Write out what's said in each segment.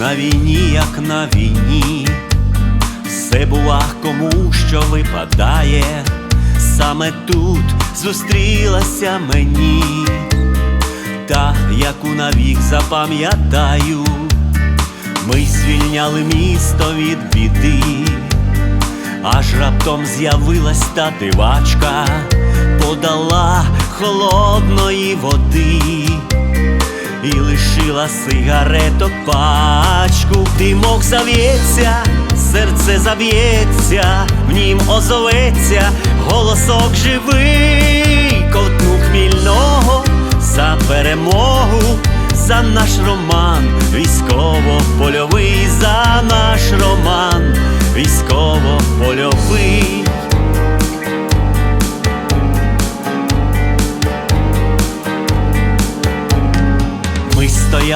на війні, як на війні, все бува кому що випадає, саме тут зустрілася мені, та яку навік запам'ятаю, ми звільняли місто від біди, аж раптом з'явилась та дивачка, подала холодної води і лишила сигареток пачку, димок зав'ється, серце заб'ється, в нім озоветься, голосок живий, ковтну хмільного за перемогу, за наш роман, військово-польовий, за наш роман, військово-польовий.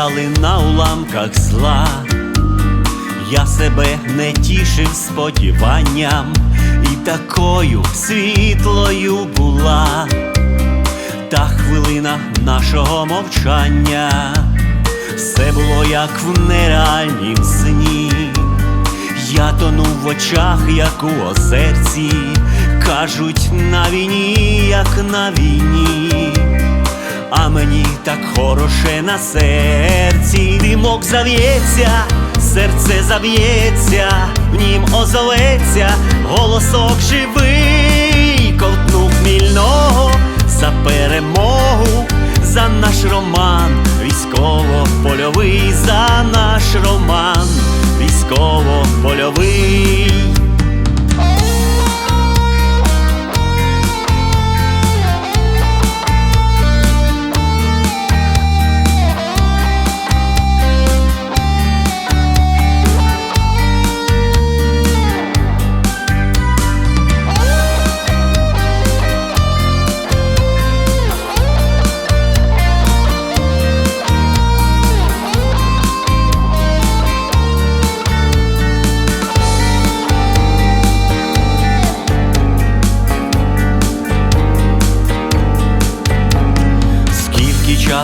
Стояли на уламках зла, я себе не тішив сподіванням, і такою світлою була та хвилина нашого мовчання, все було як в нереальнім сні. Я тонув в очах, як у озерці, кажуть на війні, як на війні а мені так хороше на серці, димок зав'ється, серце заб'ється, в нім озоветься, голосок живий, ковтнув хмільного за перемогу, за наш роман, військово-польовий, за наш роман, військово-польовий.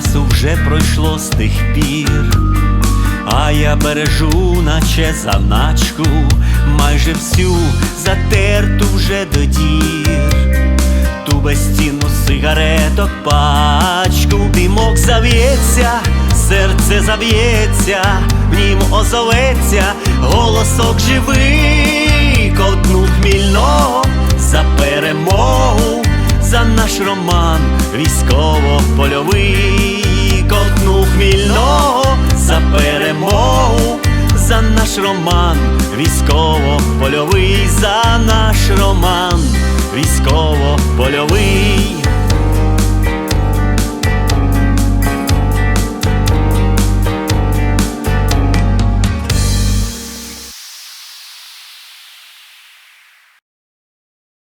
Часу вже пройшло з тих пір, а я бережу, наче заначку, майже всю затерту вже до дір, ту безцінну сигареток пачку, димок зав'ється, серце заб'ється, в нім озоветься, голосок живий, ковтну хмільного за перемогу за наш роман військово-польовий, ковтну хмільного за перемогу, за наш роман військово-польовий, за наш роман військово-польовий.